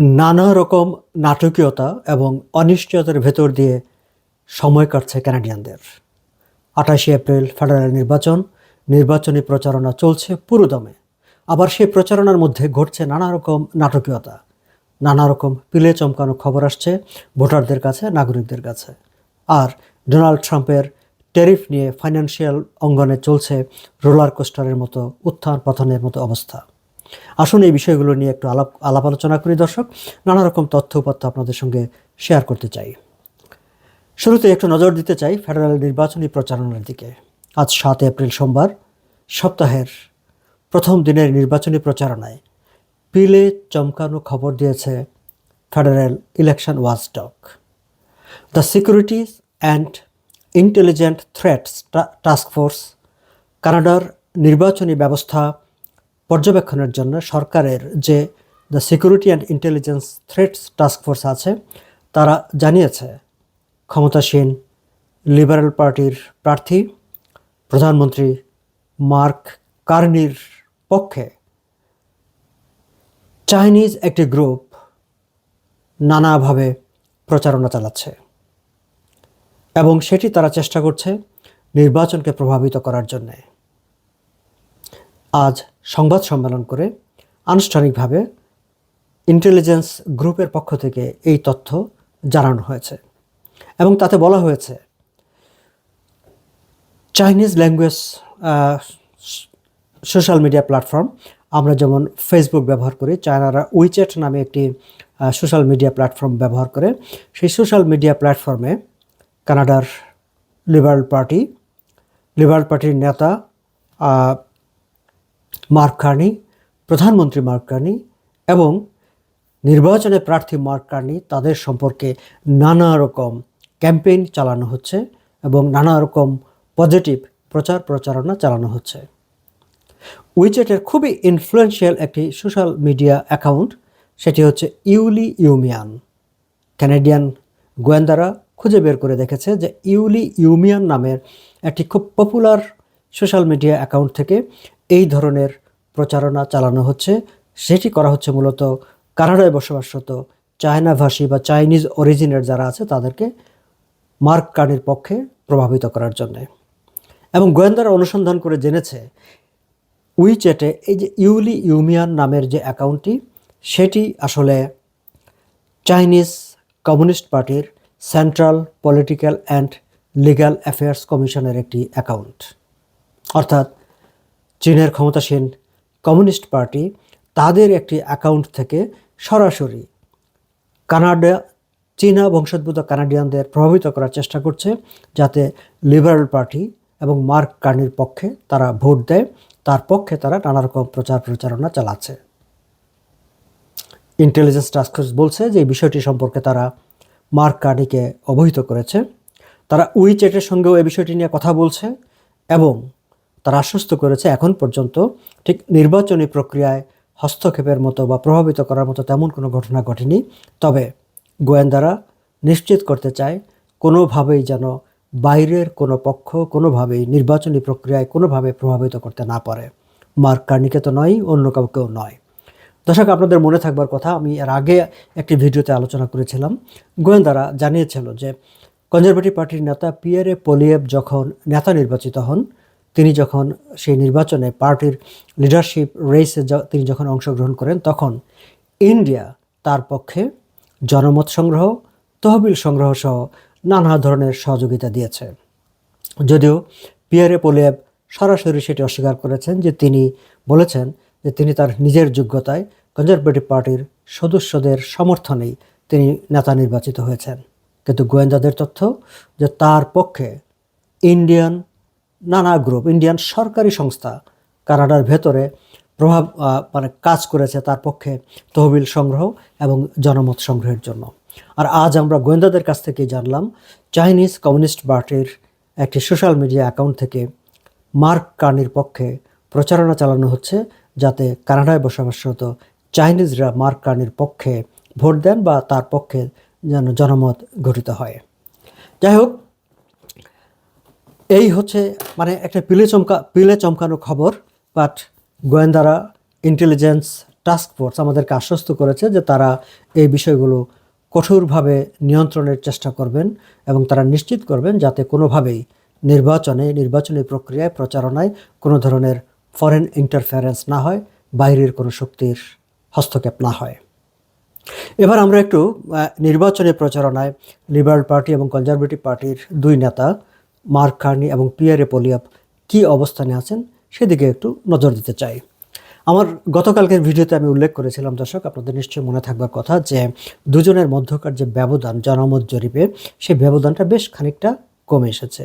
নানা রকম নাটকীয়তা এবং অনিশ্চয়তার ভেতর দিয়ে সময় কাটছে কানাডিয়ানদের। আঠাশে এপ্রিল ফেডারেল নির্বাচন, নির্বাচনী প্রচারণা চলছে পুরোদমে। আবার সেই প্রচারণার মধ্যে ঘটছে নানা রকম নাটকীয়তা। নানা রকম পিলে চমকানো খবর আসছে ভোটারদের কাছে, নাগরিকদের কাছে। আর ডোনাল্ড ট্রাম্পের ট্যারিফ নিয়ে ফাইন্যান্সিয়াল অঙ্গনে চলছে রোলার কোস্টারের মতো উত্থান পতনের মতো অবস্থা। আসুন এই বিষয়গুলো নিয়ে একটু আলাপ আলাপ আলোচনা করি, দর্শক। নানা রকম তথ্য উপাত্য আপনাদের সঙ্গে শেয়ার করতে চাই। শুরুতে একটু নজর দিতে চাই ফেডারেল নির্বাচনী প্রচারণার দিকে। আজ সাত এপ্রিল সোমবার, সপ্তাহের প্রথম দিনের নির্বাচনী প্রচারণায় পিলে চমকানো খবর দিয়েছে federal election watchdog the securities and intelligent threats task force কানাডার নির্বাচনী ব্যবস্থা পর্যবেক্ষণের জন্য সরকারের যে the security and intelligence threats task force আছে, তারা জানিয়েছে, ক্ষমতাসীন লিবারেল পার্টির প্রার্থী প্রধানমন্ত্রী মার্ক কার্নির পক্ষে চাইনিজ একটি গ্রুপ নানাভাবে প্রচারণা চালাচ্ছে এবং সেটি তারা চেষ্টা করছে নির্বাচনকে প্রভাবিত করার জন্যে। আজ সংবাদ সম্মেলন করে আনুষ্ঠানিকভাবে ইন্টেলিজেন্স গ্রুপের পক্ষ থেকে এই তথ্য জানানো হয়েছে এবং তাতে বলা হয়েছে Chinese language social media platform আমরা যেমন ফেসবুক ব্যবহার করি চায়নারা উইচ্যাট নামে একটি সোশ্যাল মিডিয়া প্ল্যাটফর্ম ব্যবহার করে। সেই সোশ্যাল মিডিয়া প্ল্যাটফর্মে কানাডার লিবারেল পার্টি লিবারেল পার্টির নেতা মার্ক কার্নি, প্রধানমন্ত্রী মার্ক কার্নি এবং নির্বাচনে প্রার্থী মার্ক কার্নি তাদের সম্পর্কে নানা রকম ক্যাম্পেইন চালানো হচ্ছে এবং নানা রকম পজিটিভ প্রচার প্রচারণা চালানো হচ্ছে। উইচেটের খুবই ইনফ্লুয়েন্সিয়াল একটি সোশ্যাল মিডিয়া অ্যাকাউন্ট সেটি হচ্ছে ইউলি ইউমিয়ান। ক্যানাডিয়ান গোয়েন্দারা খুঁজে বের করে দেখেছে যে ইউলি ইউমিয়ান নামের একটি খুব পপুলার সোশ্যাল মিডিয়া অ্যাকাউন্ট থেকে এই ধরনের প্রচারণা চালানো হচ্ছে। সেটি করা হচ্ছে মূলত কানাডায় বসবাসরত চায়নাভাষী বা চাইনিজ অরিজিনের যারা আছে, তাদেরকে মার্ক কার্নির পক্ষে প্রভাবিত করার জন্যে। এবং গোয়েন্দারা অনুসন্ধান করে জেনেছে উইচ্যাটে এই যে ইউলি ইউমিয়ান নামের যে অ্যাকাউন্টটি, সেটি আসলে চাইনিজ কমিউনিস্ট পার্টির central political and legal affairs কমিশনের একটি অ্যাকাউন্ট। অর্থাৎ চীনের ক্ষমতাসীন কমিউনিস্ট পার্টি তাদের একটি অ্যাকাউন্ট থেকে সরাসরি কানাডা, চীনা বংশোদ্ভূত কানাডিয়ানদের প্রভাবিত করার চেষ্টা করছে যাতে লিবারেল পার্টি এবং মার্ক কার্নির পক্ষে তারা ভোট দেয়। তার পক্ষে তারা নানা রকম প্রচার প্রচারণা চালাচ্ছে। ইন্টেলিজেন্স টাস্কফোর্স বলছে যে, এই বিষয়টি সম্পর্কে তারা মার্ক কার্নিকে অবহিত করেছে। তারা উইচ্যাটের সঙ্গেও এই বিষয়টি নিয়ে কথা বলছে এবং তারা আশ্বস্ত করেছে, এখন পর্যন্ত ঠিক নির্বাচনী প্রক্রিয়ায় হস্তক্ষেপের মতো বা প্রভাবিত করার মতো তেমন কোনো ঘটনা ঘটেনি। তবে গোয়েন্দারা নিশ্চিত করতে চায়, কোনোভাবেই যেন বাইরের কোনো পক্ষ কোনোভাবেই নির্বাচনী প্রক্রিয়ায় কোনোভাবে প্রভাবিত করতে না পারে। মার্ক কার্নিকে তো নয় অন্য কাউকেও নয়। দর্শক, আপনাদের মনে থাকবার কথা, আমি এর আগে একটি ভিডিওতে আলোচনা করেছিলাম। গোয়েন্দারা জানিয়েছিল যে, কনজারভেটিভ পার্টির নেতা পিয়ারে পোলিয়েভ যখন নেতা নির্বাচিত হন তিনি যখন সেই নির্বাচনে পার্টির লিডারশিপ রেসে তিনি যখন অংশগ্রহণ করেন, তখন ইন্ডিয়া তার পক্ষে জনমত সংগ্রহ, তহবিল সংগ্রহ সহ নানা ধরনের সহযোগিতা দিয়েছে। যদিও পিয়ারে পোলিয়েভ সরাসরি সেটি অস্বীকার করেছেন যে তিনি বলেছেন যে তিনি তার নিজের যোগ্যতায় কনজারভেটিভ পার্টির সদস্যদের সমর্থনেই তিনি নেতা নির্বাচিত হয়েছেন। কিন্তু গোয়েন্দাদের তথ্য যে তার পক্ষে ইন্ডিয়ান নানা গ্রুপ, ইন্ডিয়ান সরকারি সংস্থা, কানাডার ভেতরে প্রভাব মানে কাজ করেছে তার পক্ষে তহবিল সংগ্রহ এবং জনমত সংগ্রহের জন্য। আর আজ আমরা গোয়েন্দাদের কাছ থেকে জানলাম, চাইনিজ কমিউনিস্ট পার্টির একটি সোশ্যাল মিডিয়া অ্যাকাউন্ট থেকে মার্ক কার্নির পক্ষে প্রচারণা চালানো হচ্ছে, যাতে কানাডায় বসবাসরত চাইনিজরা মার্ক কার্নির পক্ষে ভোট দেন বা তার পক্ষে যেন জনমত গঠিত হয়। যাই হোক এই হচ্ছে মানে একটা পিলে চমকা, পিলে চমকানো খবর বাট গোয়েন্দারা ইন্টেলিজেন্স টাস্ক ফোর্স আমাদেরকে আশ্বস্ত করেছে যে তারা এই বিষয়গুলো কঠোরভাবে নিয়ন্ত্রণের চেষ্টা করবেন এবং তারা নিশ্চিত করবেন যাতে কোনোভাবেই নির্বাচনে, নির্বাচনী প্রক্রিয়ায়, প্রচারণায় কোনো ধরনের ফরেন ইন্টারফারেন্স না হয়, বাইরের কোনো শক্তির হস্তক্ষেপ না হয়। এবার আমরা একটু নির্বাচনী প্রচারণায় লিবারেল পার্টি এবং কনজারভেটিভ পার্টির দুই নেতা মার্ক কার্নি এবং পিয়ারে পোলিয়াপ কী অবস্থানে আছেন সেদিকে একটু নজর দিতে চাই। আমার গতকালকের ভিডিওতে আমি উল্লেখ করেছিলাম দর্শক, আপনাদের নিশ্চয়ই মনে থাকবার কথা যে দুজনের মধ্যকার যে ব্যবধান, জনমত জরিপে সেই ব্যবধানটা বেশ খানিকটা কমে এসেছে।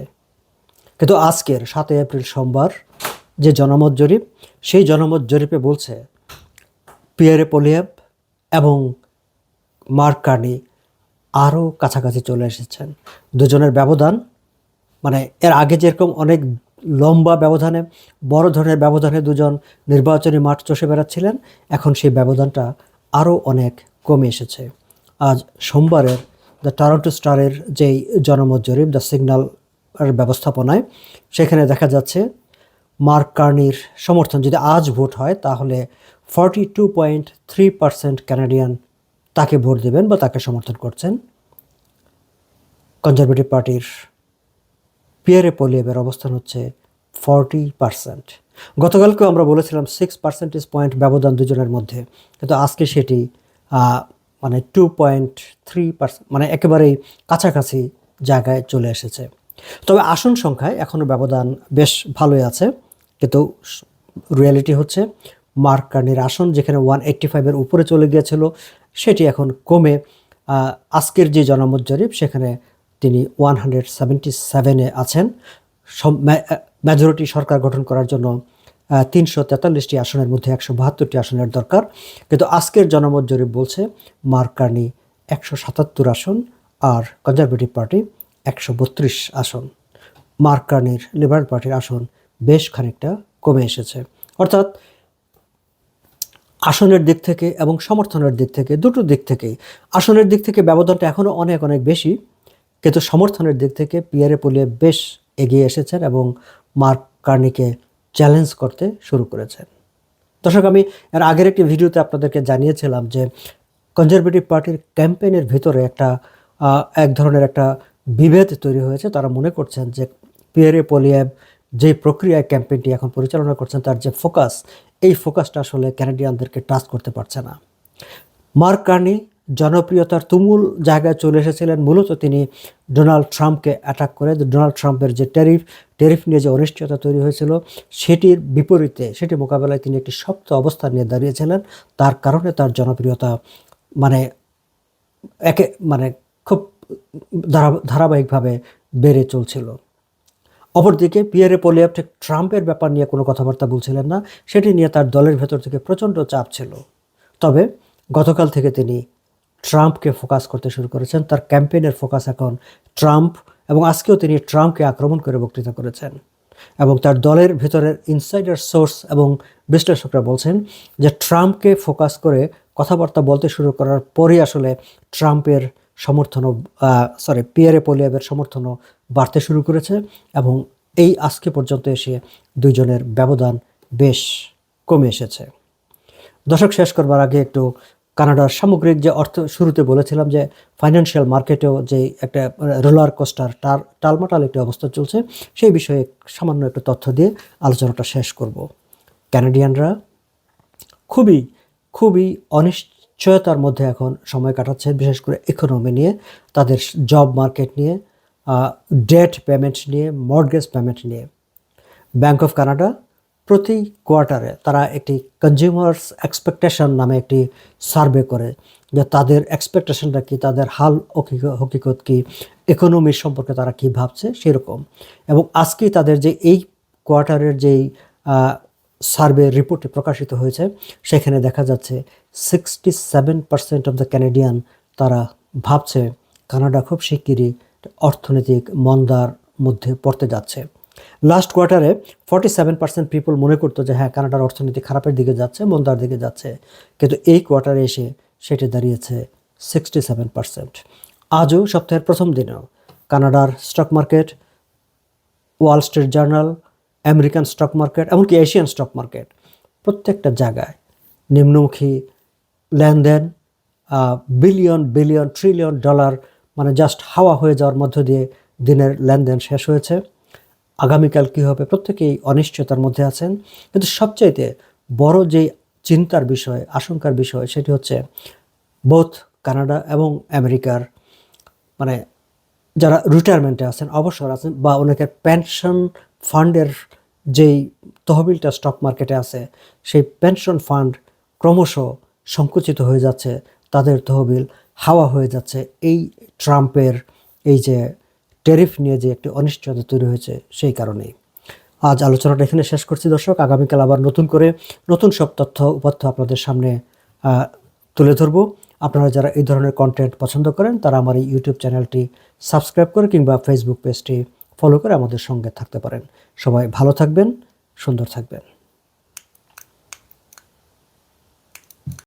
কিন্তু আজকের সাতই এপ্রিল সোমবার যে জনমত জরিপ, সেই জনমত জরিপে বলছে পিয়ারে পোলিয়াপ এবং মার্ক কার্নি আরও কাছাকাছি চলে এসেছেন। দুজনের ব্যবধান মানে এর আগে যেরকম অনেক লম্বা ব্যবধানে, বড় ধরনের ব্যবধানে দুজন নির্বাচনী মাঠ চষে বেড়াচ্ছিলেন, এখন সেই ব্যবধানটা আরও অনেক কমে এসেছে। আজ সোমবারের দ্য টরন্টো স্টারের যেই জনমত জরিপ, দ্য সিগন্যাল ব্যবস্থাপনায়, সেখানে দেখা যাচ্ছে মার্ক কার্নির সমর্থন যদি আজ ভোট হয়, তাহলে forty two point three percent Canadian তাকে ভোট দেবেন বা তাকে সমর্থন করছেন। কনজারভেটিভ পার্টির পিয়ারে পলিয়েবের অবস্থান হচ্ছে ফর্টি পার্সেন্ট। গতকালকেও আমরা বলেছিলাম সিক্স পার্সেন্টেজ পয়েন্ট ব্যবধান দুজনের মধ্যে। কিন্তু আজকে সেটি মানে টু পয়েন্ট থ্রি পার্সেন্ট মানে একেবারেই কাছাকাছি জায়গায় চলে এসেছে। তবে আসন সংখ্যায় এখনও ব্যবধান বেশ ভালোই আছে। কিন্তু রিয়ালিটি হচ্ছে মার্ক কার্নির আসন যেখানে ওয়ান এইট্টি ফাইভের উপরে চলে গিয়েছিল, সেটি এখন কমে। আজকের যে জনমত জরিপ, সেখানে তিনি ওয়ান হান্ড্রেড সেভেন্টি সেভেনে আছেন। মেজরিটি সরকার গঠন করার জন্য তিনশো তেতাল্লিশটি আসনের মধ্যে একশো বাহাত্তরটি আসনের দরকার। কিন্তু আজকের জনমত জরিপ বলছে মার্ক কার্নি একশো সাতাত্তর আসন আর কনজারভেটিভ পার্টি একশো বত্রিশ আসন। মার্ক কার্নির লিবারেল পার্টির আসন বেশ খানিকটা কমে এসেছে। অর্থাৎ আসনের দিক থেকে এবং সমর্থনের দিক থেকে দুটো দিক থেকেই। আসনের দিক থেকে ব্যবধানটা এখনও অনেক অনেক বেশি। কিন্তু সমর্থনের দিক থেকে পিয়ারে পুলিয়ে বেশ এগিয়ে এসেছেন এবং মার্ক কার্নিকে চ্যালেঞ্জ করতে শুরু করেছেন। দর্শক, আমি এর আগের একটি ভিডিওতে আপনাদেরকে জানিয়েছিলাম যে কনজারভেটিভ পার্টির ক্যাম্পেইনের ভিতরে একটা এক ধরনের একটা বিভেদ তৈরি হয়েছে। তারা মনে করছেন যে পিয়ারে পোলিয়াব যে প্রক্রিয়ায় ক্যাম্পেইনটি এখন পরিচালনা করছেন, তার যে ফোকাস, এই ফোকাসটা আসলে ক্যানাডিয়ানদেরকে টাচ করতে পারছে না। মার্ক কার্নি জনপ্রিয়তার তুমুল জায়গায় চলে এসেছিলেন মূলত তিনি ডোনাল্ড ট্রাম্পকে অ্যাটাক করে। ডোনাল্ড ট্রাম্পের যে ট্যারিফ ট্যারিফ নিয়ে যে অনিশ্চয়তা তৈরি হয়েছিল, সেটির বিপরীতে, সেটি মোকাবেলায় তিনি একটি শক্ত অবস্থান নিয়ে দাঁড়িয়েছিলেন। তার কারণে তার জনপ্রিয়তা মানে একে মানে খুব ধারা, ধারাবাহিকভাবে বেড়ে চলছিল। অপরদিকে পিয়ারে পোলিয়াপ ঠিক ট্রাম্পের ব্যাপার নিয়ে কোনো কথাবার্তা বলছিলেন না। সেটি নিয়ে তার দলের ভেতর থেকে প্রচণ্ড চাপ ছিল। তবে গতকাল থেকে তিনি ট্রাম্পকে ফোকাস করতে শুরু করেছেন, তার ক্যাম্পেইনের ফোকাস এখন ট্রাম্প এবং আজকেও তিনি ট্রাম্পকে আক্রমণ করে বক্তৃতা করেছেন। এবং তার দলের ভেতরের ইনসাইডার সোর্স এবং বিশ্লেষকরা বলছেন যে ট্রাম্পকে ফোকাস করে কথাবার্তা বলতে শুরু করার পরই আসলে ট্রাম্পের সমর্থনও সরি পিয়ারে পোলিয়াবের সমর্থনও বাড়তে শুরু করেছে এবং এই আজকে পর্যন্ত এসে দুইজনের ব্যবধান বেশ কমে এসেছে। দশক শেষ করবার আগে একটু কানাডার সামগ্রিক যে অর্থ, শুরুতে বলেছিলাম যে ফাইন্যান্সিয়াল মার্কেটেও যে একটা রোলার কোস্টার টার টালমাটাল একটি অবস্থা চলছে। সেই বিষয়ে সামান্য একটু তথ্য দিয়ে আলোচনাটা শেষ করব। ক্যানাডিয়ানরা খুবই খুবই অনিশ্চয়তার মধ্যে এখন সময় কাটাচ্ছে, বিশেষ করে ইকোনমি নিয়ে, তাদের জব মার্কেট নিয়ে ডেট পেমেন্ট নিয়ে মর্গেজ পেমেন্ট নিয়ে। ব্যাংক অফ কানাডা প্রতি কোয়ার্টারে তারা একটি কনজিউমার্স এক্সপেকটেশন নামে একটি সার্ভে করে যে তাদের এক্সপেকটেশনটা কি, তাদের হাল হকিক- হকিকত কি ইকোনমি সম্পর্কে তারা কি ভাবছে সেরকম। এবং আজকেই তাদের যে এই কোয়ার্টারের যেই সার্ভে রিপোর্টটি প্রকাশিত হয়েছে, সেখানে দেখা যাচ্ছে sixty seven percent of the Canadian তারা ভাবছে কানাডা খুব শিগগিরই অর্থনৈতিক মন্দার মধ্যে পড়তে যাচ্ছে। লাস্ট কোয়ার্টারে ফর্টি সেভেন পার্সেন্ট পিপল মনে করতো যে হ্যাঁ কানাডার অর্থনীতি খারাপের দিকে যাচ্ছে, মন্দার দিকে যাচ্ছে। কিন্তু এই কোয়ার্টারে এসে সেটি দাঁড়িয়েছে সিক্সটি সেভেন পার্সেন্ট আজও সপ্তাহের প্রথম দিনেও কানাডার stock market Wall Street Journal American stock market এমনকি এশিয়ান স্টক মার্কেট প্রত্যেকটা জায়গায় নিম্নমুখী লেনদেন বিলিয়ন বিলিয়ন ট্রিলিয়ন ডলার মানে জাস্ট হাওয়া হয়ে যাওয়ার মধ্য দিয়ে দিনের লেনদেন শেষ হয়েছে। আগামীকাল কী হবে? প্রত্যেকেই অনিশ্চয়তার মধ্যে আছেন। কিন্তু সবচাইতে বড় যে চিন্তার বিষয়, আশঙ্কার বিষয়, সেটি হচ্ছে বোথ কানাডা এবং আমেরিকার মানে যারা রিটায়ারমেন্টে আছেন, অবসর আছেন বা অনেকের পেনশন ফান্ডের যেই তহবিলটা স্টক মার্কেটে আছে, সেই পেনশন ফান্ড ক্রমশ সংকুচিত হয়ে যাচ্ছে। তাদের তহবিল হাওয়া হয়ে যাচ্ছে। এই ট্রাম্পের এই যে ট্যারিফ নিয়ে যে একটি অনিশ্চয়তা তৈরি হয়েছে সেই কারণেই। আজ আলোচনাটা এখানে শেষ করছি দর্শক, আগামীকাল আবার নতুন করে নতুন সব তথ্য উপাত্য আপনাদের সামনে তুলে ধরবো। আপনারা যারা এই ধরনের কন্টেন্ট পছন্দ করেন, তারা আমার এই ইউটিউব চ্যানেলটি সাবস্ক্রাইব করে কিংবা ফেসবুক পেজটি ফলো করে আমাদের সঙ্গে থাকতে পারেন। সবাই ভালো থাকবেন, সুন্দর থাকবেন।